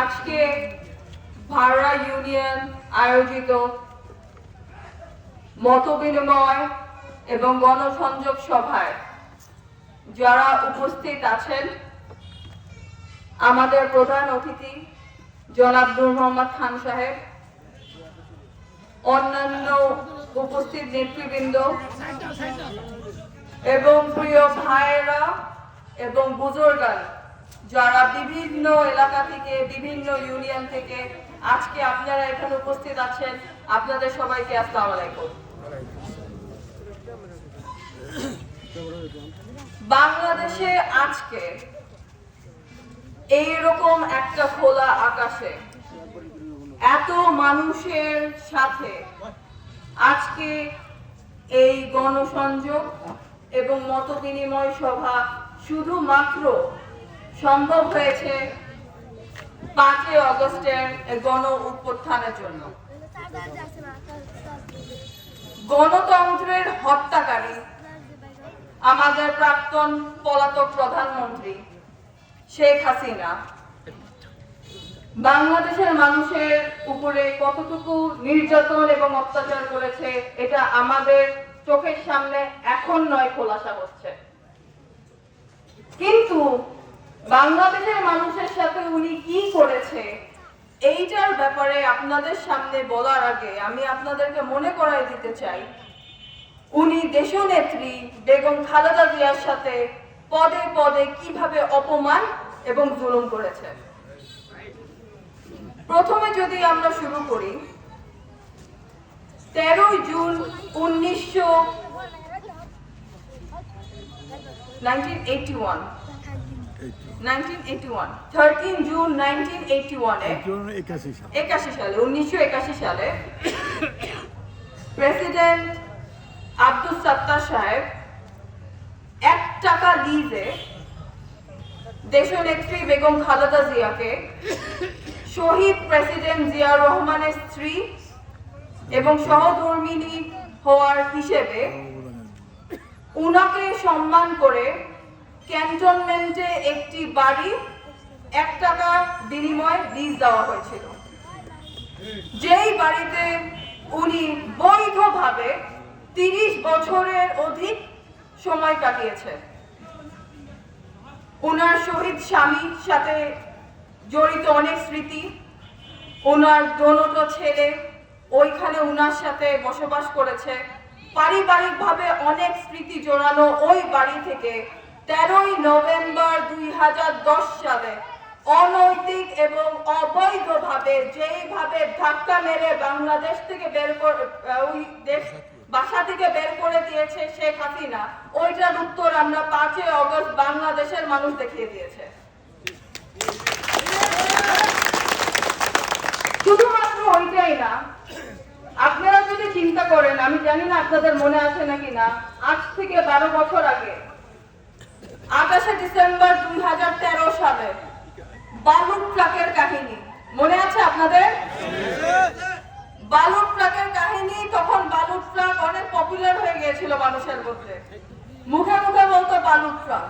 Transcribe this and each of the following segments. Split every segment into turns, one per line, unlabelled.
আজকে ভাড়া ইউনিয়ন আয়োজিত মতবিনিময় এবং গণসংযোগ সভায় যারা উপস্থিত আছেন, আমাদের প্রধান অতিথি জনাব মোহাম্মদ খান সাহেব, অন্যান্য উপস্থিত নেতৃবৃন্দ এবং প্রিয় ভাইয়েরা এবং বুজুর্গান যারা বিভিন্ন এলাকা থেকে, বিভিন্ন ইউনিয়ন থেকে, আজকে আপনারা এখানে উপস্থিত আছেন। আপনাদের সবাইকে আসসালামু আলাইকুম। বাংলাদেশে আজকে এইরকম একটা খোলা আকাশে এত মানুষের সাথে আজকে এই গণসংযোগ এবং মত বিনিময় সভা শুধুমাত্র সম্ভব হয়েছে পাঁচই অগস্টের গণ উত্থানের জন্য। গণতন্ত্রের হত্যাকারী, আমাদের প্রাক্তন পলাতক প্রধানমন্ত্রী শেখ হাসিনা, বাংলাদেশের মানুষের উপরে কতটুকু নির্যাতন এবং অত্যাচার করেছে, এটা আমাদের চোখের সামনে এখন নয় খোলাসা হচ্ছে। কিন্তু বাংলাদেশের মানুষের সাথে উনি কি করেছে, এইটার ব্যাপারে আপনাদের সামনে বলার আগে আমি আপনাদেরকে মনে করাই দিতে চাই। উনি দেশনেত্রী বেগম খালেদা জিয়ার সাথে পদে পদে কীভাবে অপমান এবং জুলুম করেছে। প্রথমে যদি আমরা শুরু করি, তেরোই জুন উনিশশো নাইনটিন এইটি ওয়ান 1981 13 জুন 1981 এ
জন্য একাশি সাল।
একাশি সালে উনিশশো একাশি সালে প্রেসিডেন্ট আব্দুল সাত্তার সাহেব এক টাকা লিজে দেশনেত্রী বেগম খালেদা জিয়াকে শহীদ প্রেসিডেন্ট জিয়া রহমানের স্ত্রী এবং সহধর্মিনী হওয়ার হিসেবে উনাকে সম্মান করে ক্যান্টনমেন্টে একটি বাড়ি, এক টাকা বিনিময়ে লিজ দেওয়া হয়েছিল। যেই বাড়িতে উনি বৈধভাবে তিরিশ বছরের অধিক সময় কাটিয়েছে ওনার শহীদ স্বামীর সাথে জড়িত অনেক স্মৃতি ওনার দোনোটো ছেলে ওইখানে ওনার সাথে বসবাস করেছে। পারিবারিকভাবে অনেক স্মৃতি জড়ানো ওই বাড়ি থেকে তেরোই নভেম্বর দুই হাজার দশ সালে অনৈতিক এবং অবৈধভাবে যেইভাবে ধাক্কা মেরে বাংলাদেশ থেকে বের করে ওই দেশ বাসা থেকে বের করে দিয়েছে শেখ হাসিনা, ওইটার উত্তর আমরা পাঁচই অগস্ট বাংলাদেশের মানুষ দেখিয়ে দিয়েছে। শুধুমাত্র ওইটাই না, আপনারা যদি চিন্তা করেন, আমি জানি না আপনাদের মনে আছে নাকি না, আজ থেকে বারো বছর আগে আঠাশে ডিসেম্বর দুই হাজার তেরো সালে বালুর ট্রাকের কাহিনী। মনে আছে আপনাদের? বালুর ট্রাকের কাহিনী, তখন বালুর ট্রাক অনেক পপুলার হয়ে গিয়েছিল মানুষের মধ্যে। মুখে মুখে বলতো বালুর ট্রাক।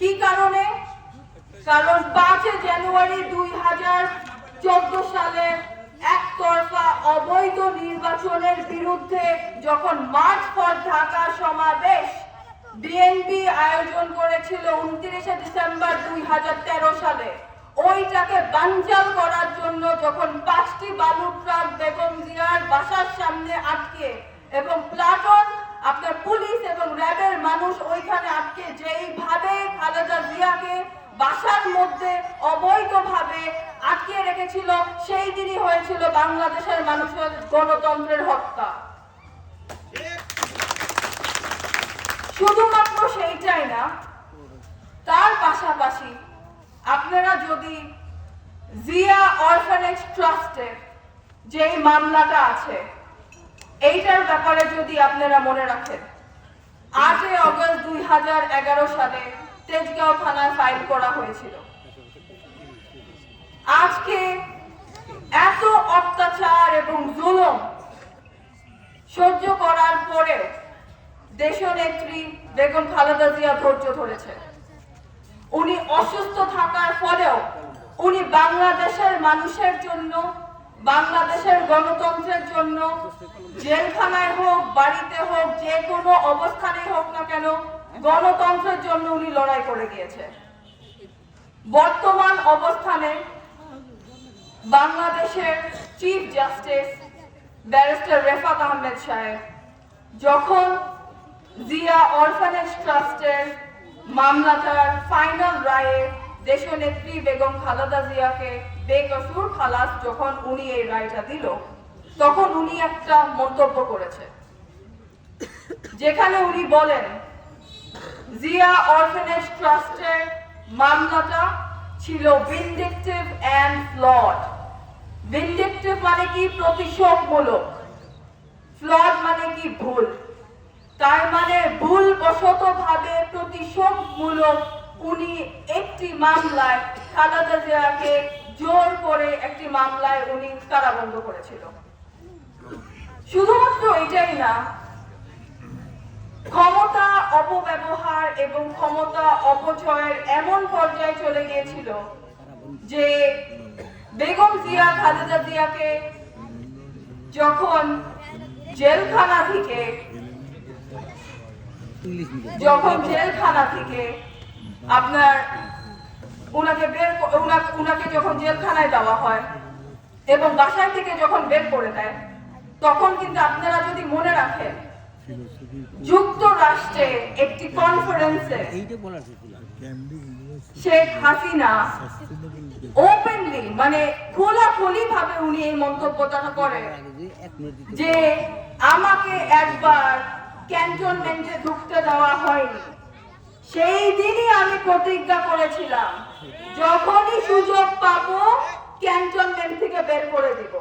কি কারণে? কারণ পাঁচে জানুয়ারি দুই হাজার চোদ্দ সালে একতরফা অবৈধ নির্বাচনের বিরুদ্ধে যখন মার্চ ফর ঢাকা সমাবেশ বিএনপি আয়োজন করেছিল উনত্রিশে ডিসেম্বর দুই হাজার তেরো সালে। ওইটাকে বানচাল করার জন্য যখন পাঁচটি বালু ট্রাক বেগম জিয়ার বাসার সামনে আটকে এবং প্লাটন, আপনার পুলিশ এবং র্যাবের মানুষ ওইখানে আটকে, যেইভাবে খালেদা জিয়াকে বাসার মধ্যে অবৈধভাবে আটকে রেখেছিল, সেই দিনই হয়েছিল বাংলাদেশের মানুষের গণতন্ত্রের হত্যা। শুধুমাত্র সেইটাই না, তার পাশাপাশি আপনারা যদি জিয়া অরফানেজ ট্রাস্টের যেই মামলাটা আছে, এইটার ব্যাপারে যদি আপনারা মনে রাখেন, আটই অগস্ট দুই হাজার এগারো সালে তেজগাঁও থানায় ফাইল করা হয়েছিল। আজকে এত অত্যাচার দেশনেত্রী বেগম খালেদা জিয়া ধৈর্য ধরেছে। উনি অসুস্থ থাকার ফলেও উনি বাংলাদেশ মানুষের জন্য, বাংলাদেশের গণতন্ত্রের জন্য, জেলখানায় হোক, বাড়িতে হোক, যে কোনো অবস্থানে হোক না কেন গণতন্ত্রের জন্য উনি লড়াই করে গিয়েছে। বর্তমান অবস্থানে বাংলাদেশের chief justice barrister Refaat Ahmed সাহেব যখন জিয়া অরফানেজ ট্রাস্টের মামলাটার ফাইনাল রায়ে দেশনেত্রী বেগম খালেদা জিয়াকে বেকসুর খালাস যখন উনি এই রায়টা দিল, তখন উনি একটা মন্তব্য করেছে। যেখানে উনি বলেন, জিয়া অরফানেজ ট্রাস্টের মামলাটা ছিল ভিন্ডিকটিভ অ্যান্ড ফ্লড ভিন্ডিকটিভ মানে কি? প্রতিশোধমূলক। ফ্লড মানে কি? ভুল। তার মানে ভুল বশত ভাবে প্রতিশোধমূলক উনি একটি মামলায় খালেদা জিয়াকে জোর করে একটি মামলায় উনি কারাবন্ধ করেছিল। শুধুমাত্র এটাই না, ক্ষমতা অপব্যবহার এবং ক্ষমতা অপচয়ের এমন পর্যায়ে চলে গিয়েছিল যে বেগম জিয়া, খালেদা জিয়াকে যখন জেলখানা থেকে যখন জেলখানা থেকে আপনার উনাকে বের উনাকে যখন জেলখানায় দেওয়া হয় এবং বাসায় থেকে যখন বের করে দেয় তখন কিন্তু আপনারা যদি মনে রাখেন যুক্তরাষ্ট্রে একটি কনফারেন্সে শেখ হাসিনা ওপেনলি মানে খোলাখুলি ভাবে উনি এই মন্তব্যটা করে
যে
আমাকে একবার ক্যান্টনমেন্টে ঢুকতে দেওয়া হয়নি। সেই দিনই আমি প্রতিজ্ঞা করেছিলাম, যখনই সুযোগ পাবো, ক্যান্টনমেন্ট থেকে বের করে দিব।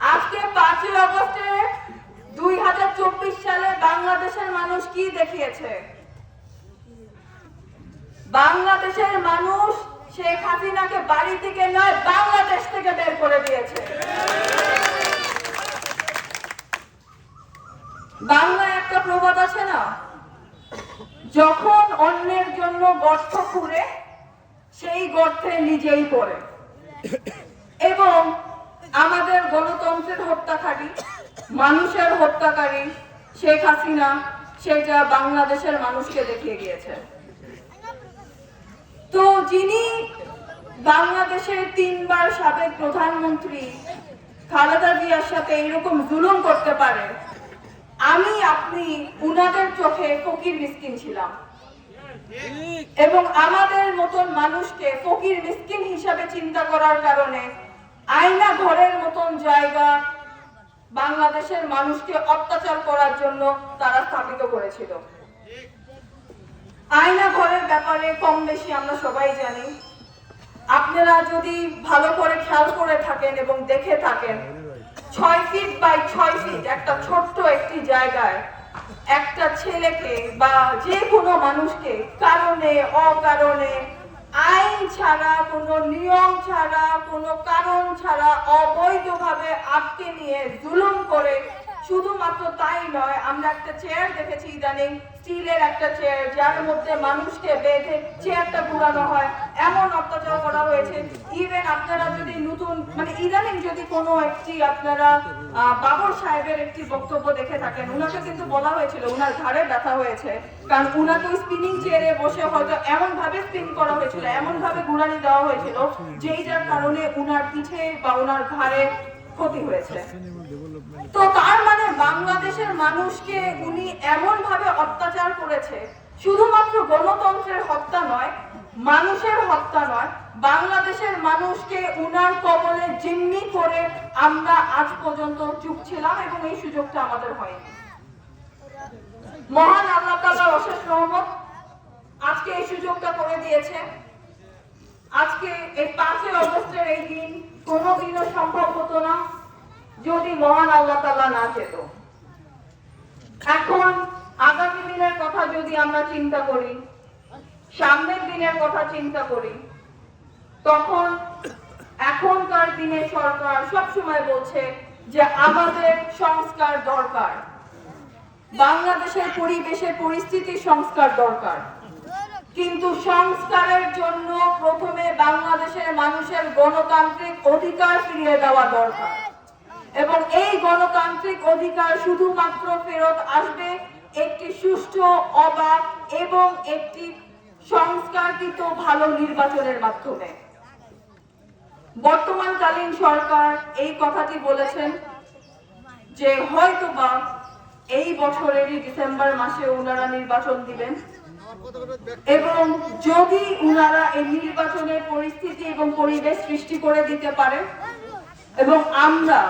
আজকে পাঁচই আগস্টে দুই হাজার চব্বিশ সালে বাংলাদেশের মানুষ কি দেখিয়েছে? বাংলাদেশের মানুষ শেখ হাসিনাকে বাড়ি থেকে নয়, বাংলাদেশ থেকে বের করে দিয়েছে। বাংলায় একটা প্রবাদ আছে না? যখন অন্যের জন্য গর্ত খুঁড়ে, সেই গর্তে নিজেই পড়ে। এবং আমাদের গণতন্ত্রের হত্যাকারী, মানুষের হত্যাকারী শেখ হাসিনা সেটা বাংলাদেশের মানুষকে দেখিয়ে গিয়েছে তো যিনি বাংলাদেশের তিনবার সাবেক প্রধানমন্ত্রী খালেদা জিয়ার সাথে এরকম জুলুম করতে পারে আপনি উনাদের চোখে ফকির মিসকিন ছিলাম। এবং আমাদের মতন মানুষকে ফকির মিসকিন হিসাবে চিন্তা করার কারণে আয়না ঘরের মতন জায়গা বাংলাদেশের মানুষকে অত্যাচার করার জন্য তারা স্থাপিত করেছিল। আয়না ঘরের ব্যাপারে কম বেশি আমরা সবাই জানি। আপনারা যদি ভালো করে খেয়াল করে থাকেন এবং দেখে থাকেন ছয় ফিট বাই ছয় ফিট একটা ছোট্ট একটি জায়গায় একটা ছেলেকে বা যে কোনো মানুষকে কারণে, অকারণে, আইন ছাড়া, কোনো নিয়ম ছাড়া, কোনো কারণ ছাড়া অবৈধভাবে আটকে নিয়ে জুলুম করে, শুধুমাত্র তাই নয়, আমরা একটা চেয়ার দেখেছি ইদানিং স্টিলের একটা চেয়ার যার মধ্যে মানুষকে বেঁধে চেয়ারটা ঘুরানো হয়। এমন অত্যাচার করা হয়েছে। ইভেন আপনারা যদি নতুন মানে ইদানিং যদি কোনো একটি আপনারা বাবর সাহেবের একটি বক্তব্য দেখে থাকেন, উনাকে কিন্তু বলা হয়েছিল, উনার ঘাড়ে ব্যথা হয়েছে। কারণ উনাকে স্পিনিং চেয়ারে বসে হয়তো এমন ভাবে স্পিন করা হয়েছিল এমন ভাবে ঘুরানি দেওয়া হয়েছিল, যেইটার কারণে উনার পিঠে বা উনার ঘাড়ে ক্ষতি হয়েছে। তো তার মানে বাংলাদেশের মানুষকে উনি এমন ভাবে অত্যাচার করেছে, শুধুমাত্র গণতন্ত্রের হত্যা নয়, মানুষের হত্যা নয়, বাংলাদেশের মানুষকে উনার কবলে জিম্মি করে আমরা আজ পর্যন্ত চুপ ছিলাম এবং এই সুযোগটা আমাদের হয়নি। মহান আল্লাহ তাআলার অশেষ রহমত আজকে এই সুযোগটা করে দিয়েছে। আজকে এই পাঁচই অগস্টের এই দিন কোনোদিনও সম্ভব হতো না। যদি মহান আল্লাহ তাআলা না চেত। এখন আগামী দিনের কথা যদি আমরা চিন্তা করি, সামনের দিনের কথা চিন্তা করি, তখন এখনকার দিনে সরকার সবসময় বলছে যে আমাদের সংস্কার দরকার। বাংলাদেশের পরিবেশের পরিস্থিতির সংস্কার দরকার। কিন্তু সংস্কারের জন্য প্রথমে বাংলাদেশের মানুষের গণতান্ত্রিক অধিকার ফিরিয়ে দেওয়া দরকার। এবং এই গণতান্ত্রিক অধিকার শুধুমাত্র ফেরত আসবে একটি সুষ্ঠু, অবাক এবং একটি সংস্কারকৃত ভালো নির্বাচনের মাধ্যমে। বর্তমানকালীন সরকার এই কথাটি বলেছেন যে হয়তোবা এই বছরেরই ডিসেম্বর মাসে ওনারা নির্বাচন দিবেন এবং যদি উনারা এই নির্বাচনের পরিস্থিতি এবং পরিবেশ সৃষ্টি করে দিতে পারে এবং আমরা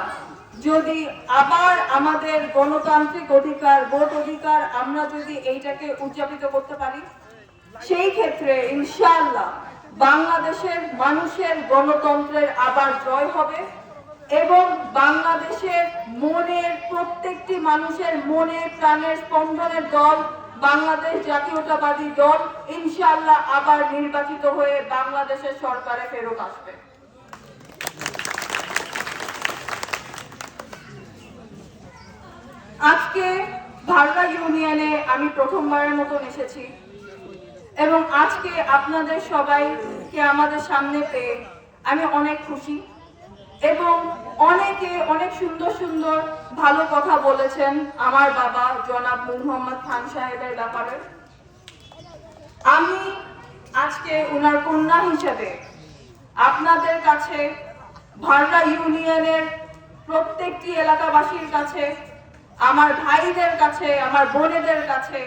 যদি আবার আমাদের গণতান্ত্রিক অধিকার, ভোট অধিকার আমরা যদি এইটাকে উদযাপিত করতে পারি? সেই ক্ষেত্রে ইনশাআল্লাহ বাংলাদেশের মানুষের গণতন্ত্রের আবার জয় হবে এবং বাংলাদেশের মনের প্রত্যেকটি মানুষের মনে প্রাণের স্পন্দনের দল, বাংলাদেশ জাতীয়তাবাদী দল ইনশাআল্লাহ আবার নির্বাচিত হয়ে বাংলাদেশের সরকারে ফেরত আসবে। আজকে ভাররা ইউনিয়নে আমি প্রথমবারের মতন এসেছি এবং আজকে আপনাদের সবাইকে আমাদের সামনে পেয়ে আমি অনেক খুশি এবং অনেকে অনেক সুন্দর সুন্দর ভালো কথা বলেছেন আমার বাবা জনাব মোহাম্মদ খান সাহেবের ব্যাপারে। আমি আজকে ওনার কন্যা হিসেবে আপনাদের কাছে ভাররা ইউনিয়নের প্রত্যেকটি এলাকাবাসীর কাছে আমার ভাইদের কাছে, আমার বোনেদের কাছে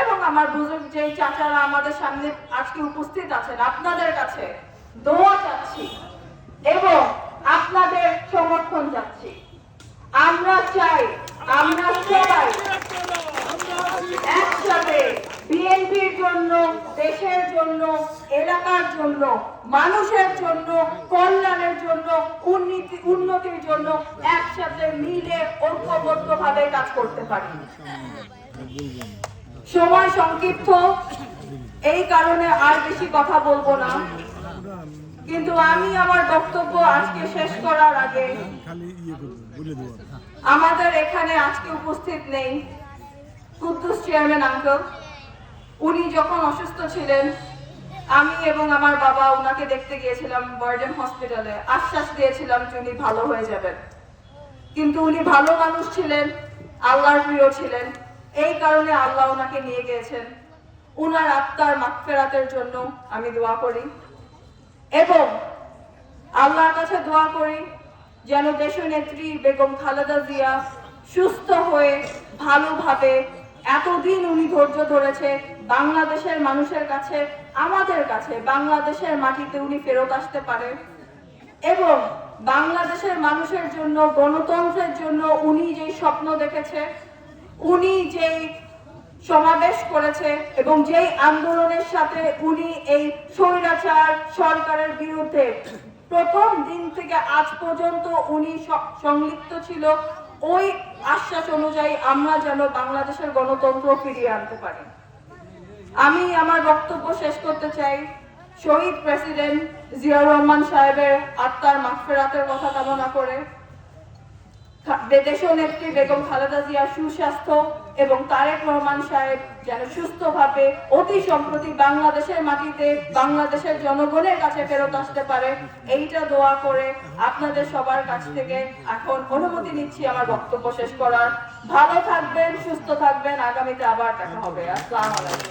এবং আমার বুজুর্গ যেই চাচারা আমাদের সামনে আজকে উপস্থিত আছেন, আপনাদের কাছে দোয়া চাচ্ছি এবং আপনাদের সমর্থন চাচ্ছি আমরা চাই আমরা সবাই একসাথে বিএনপির জন্য দেশের জন্য, এলাকার জন্য, মানুষের জন্য, কল্যাণের জন্য, উন্নতি, উন্নতির জন্য একসাথে মিলে ঐক্যবদ্ধ ভাবে কাজ করতে পারি। সময় সংক্ষিপ্ত, এই কারণে আর বেশি কথা বলব না। কিন্তু আমি আমার বক্তব্য আজকে শেষ করার আগে আমাদের এখানে আজকে উপস্থিত নেই কুদ্দুস চেয়ারম্যান আঙ্কেল। উনি যখন অসুস্থ ছিলেন, আমি এবং আমার বাবা ওনাকে দেখতে গিয়েছিলাম বার্ডেন হসপিটালে আশ্বাস দিয়েছিলাম যে উনি ভালো হয়ে যাবেন। কিন্তু উনি ভালো মানুষ ছিলেন, আল্লাহর প্রিয় ছিলেন। এই কারণে আল্লাহ ওনাকে নিয়ে গিয়েছেন। উনার আত্মার মাগফেরাতের জন্য আমি দোয়া করি। এবং আল্লাহর কাছে দোয়া করি যেন দেশনেত্রী বেগম খালেদা জিয়া সুস্থ হয়ে, ভালোভাবে এতদিন উনি ধৈর্য ধরেছে বাংলাদেশের মানুষের কাছে, আমাদের কাছে বাংলাদেশের মাটিতে উনি ফেরত আসতে পারে এবং বাংলাদেশের মানুষের জন্য, গণতন্ত্রের জন্য উনি যে স্বপ্ন দেখেছে, উনি যেই সমাবেশ করেছে এবং যেই আন্দোলনের সাথে উনি এই স্বৈরাচার সরকারের বিরুদ্ধে প্রথম দিন থেকে আজ পর্যন্ত উনি সংলিপ্ত ছিল, ওই আশ্বাস অনুযায়ী আমরা যেন বাংলাদেশের গণতন্ত্র ফিরিয়ে আনতে পারি। আমি আমার বক্তব্য শেষ করতে চাই। শহীদ প্রেসিডেন্ট জিয়াউর রহমান সাহেবের আত্মার মাফেরাতের কথা কামনা করে। দেশ নেত্রী বেগম খালেদা জিয়ার সুস্বাস্থ্য এবং তারেক রহমান সাহেব যেন সুস্থভাবে, অতি সম্প্রতি বাংলাদেশের মাটিতে বাংলাদেশের জনগণের কাছে ফেরত আসতে পারে, এইটা দোয়া করে আপনাদের সবার কাছ থেকে এখন অনুমতি নিচ্ছি আমার বক্তব্য শেষ করার। ভালো থাকবেন, সুস্থ থাকবেন, আগামীতে আবার দেখা হবে। আসসালাম আলাইকুম।